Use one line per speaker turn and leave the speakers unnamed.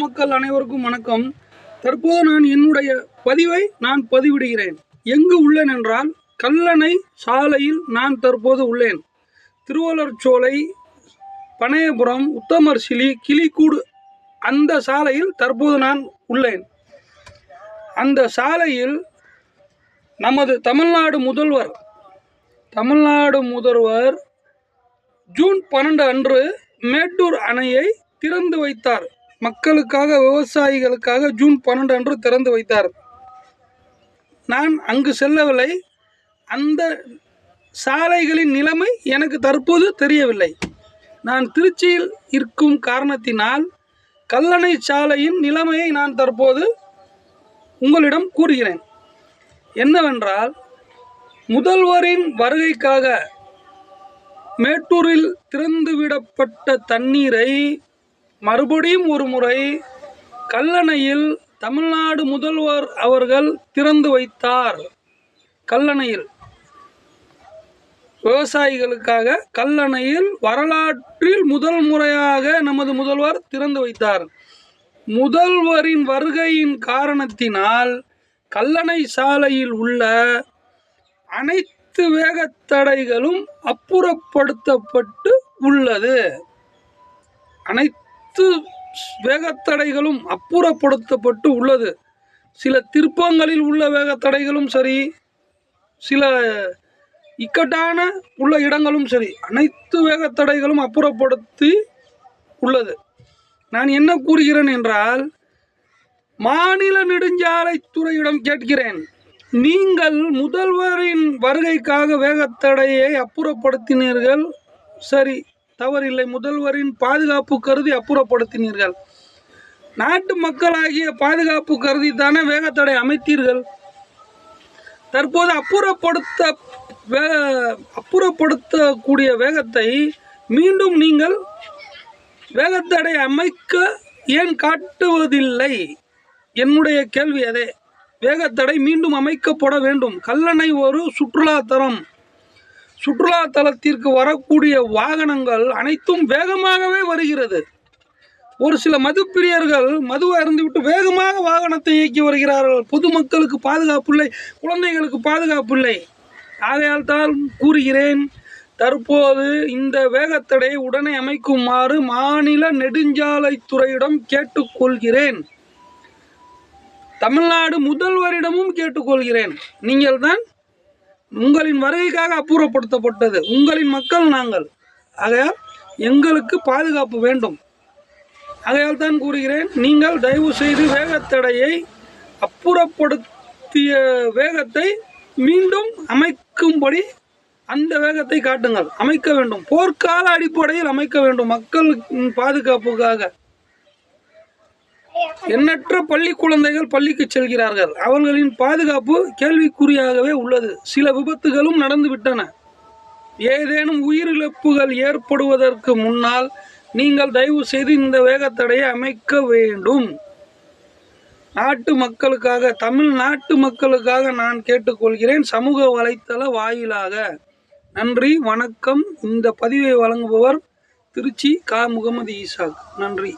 மக்கள் அனைவருக்கும் வணக்கம். தற்போது நான் என்னுடைய பதிவை நான் பதிவிடுகிறேன். எங்கு உள்ளேன் என்றால் கல்லணை சாலையில் நான் தற்போது உள்ளேன். திருவள்ளூர் சோலை பனையபுரம் உத்தமர் சிலி கிளிக்கூடு அந்த சாலையில் தற்போது நான் உள்ளேன். அந்த சாலையில் நமது தமிழ்நாடு முதல்வர் தமிழ்நாடு முதல்வர் ஜூன் பன்னெண்டு அன்று மேட்டூர் அணையை திறந்து வைத்தார். மக்களுக்காக விவசாயிகளுக்காக ஜூன் பன்னெண்டு அன்று திறந்து வைத்தார். நான் அங்கு செல்லவில்லை. அந்த சாலைகளின் நிலைமை எனக்கு தற்போது தெரியவில்லை. நான் திருச்சியில் இருக்கும் காரணத்தினால் கல்லணை சாலையின் நிலைமையை நான் தற்போது உங்களிடம் கூறுகிறேன். என்னவென்றால் முதல்வரின் வருகைக்காக மேட்டூரில் திறந்துவிடப்பட்ட தண்ணீரை மறுபடியும் ஒரு முறை கல்லணையில் தமிழ்நாடு முதல்வர் அவர்கள் திறந்து வைத்தார். கல்லணையில். விவசாயிகளுக்காக கல்லணையில் வரலாற்றில் முதல் முறையாக நமது முதல்வர் திறந்து வைத்தார். முதல்வரின் வருகையின் காரணத்தினால் கல்லணை சாலையில் உள்ள அனைத்து வேகத்தடைகளும் அப்புறப்படுத்தப்பட்டு உள்ளது. அனைத்து அனைத்து வேகத்தடைகளும் அப்புறப்படுத்தப்பட்டு உள்ளது. சில திருப்பங்களில் உள்ள வேகத்தடைகளும் சரி சில இக்கட்டான உள்ள இடங்களும் சரி அனைத்து வேகத்தடைகளும் அப்புறப்படுத்தி உள்ளது. நான் என்ன கூறுகிறேன் என்றால் மாநில நெடுஞ்சாலைத்துறையிடம் கேட்கிறேன். நீங்கள் முதல்வரின் வருகைக்காக வேகத்தடையை அப்புறப்படுத்தினீர்கள். சரி. தவறில்லை. முதல்வரின் பாதுகாப்பு கருதி அப்புறப்படுத்தினீர்கள். நாட்டு மக்களாகிய பாதுகாப்பு கருதி தானே வேகத்தடை அமைத்தீர்கள். தற்போது அப்புறப்படுத்த வே அப்புறப்படுத்தக்கூடிய வேகத்தை மீண்டும் நீங்கள் வேகத்தடை அமைக்க ஏன் காட்டுவதில்லை? என்னுடைய கேள்வி அதே. வேகத்தடை மீண்டும் அமைக்கப்பட வேண்டும். கல்லணை ஒரு சுற்றுலாத்தலம். சுற்றுலா தலத்திற்கு வரக்கூடிய வாகனங்கள் அனைத்தும் வேகமாகவே வருகிறது. ஒரு சில மதுப்பிரியர்கள் மதுவை அருந்திவிட்டு வேகமாக வாகனத்தை இயக்கி வருகிறார்கள். பொதுமக்களுக்கு பாதுகாப்பு இல்லை குழந்தைகளுக்கு பாதுகாப்பு இல்லை ஆகையால் தான் கூறுகிறேன் தற்போது இந்த வேகத்தடை உடனே அமைக்குமாறு மாநில நெடுஞ்சாலைத்துறையிடம் கேட்டுக்கொள்கிறேன். தமிழ்நாடு முதல்வரிடமும் கேட்டுக்கொள்கிறேன். நீங்கள் தான் உங்களின் வருகைக்காக அப்புறப்படுத்தப்பட்டது. உங்களின் மக்கள் நாங்கள். ஆகையால் எங்களுக்கு பாதுகாப்பு வேண்டும். ஆகையால் தான் கூறுகிறேன் நீங்கள் தயவு செய்து வேகத்தடையை அப்புறப்படுத்திய வேகத்தை மீண்டும் அமைக்கும்படி அந்த வேகத்தை காட்டுங்கள். அமைக்க வேண்டும். போர்க்கால அடிப்படையில் அமைக்க வேண்டும் மக்கள் பாதுகாப்புக்காக. எண்ணற்ற பள்ளி குழந்தைகள் பள்ளிக்கு செல்கிறார்கள். அவர்களின் பாதுகாப்பு கேள்விக்குறியாகவே உள்ளது. சில விபத்துகளும் நடந்துவிட்டன. ஏதேனும் உயிரிழப்புகள் ஏற்படுவதற்கு முன்னால் நீங்கள் தயவு செய்து இந்த வேகத்தடையை அமைக்க வேண்டும். நாட்டு மக்களுக்காக தமிழ் நாட்டு மக்களுக்காக நான் கேட்டுக்கொள்கிறேன். சமூக வலைத்தள வாயிலாக. நன்றி வணக்கம். இந்த பதிவை வழங்குபவர் திருச்சி கா. முகமது ஈசாக். நன்றி.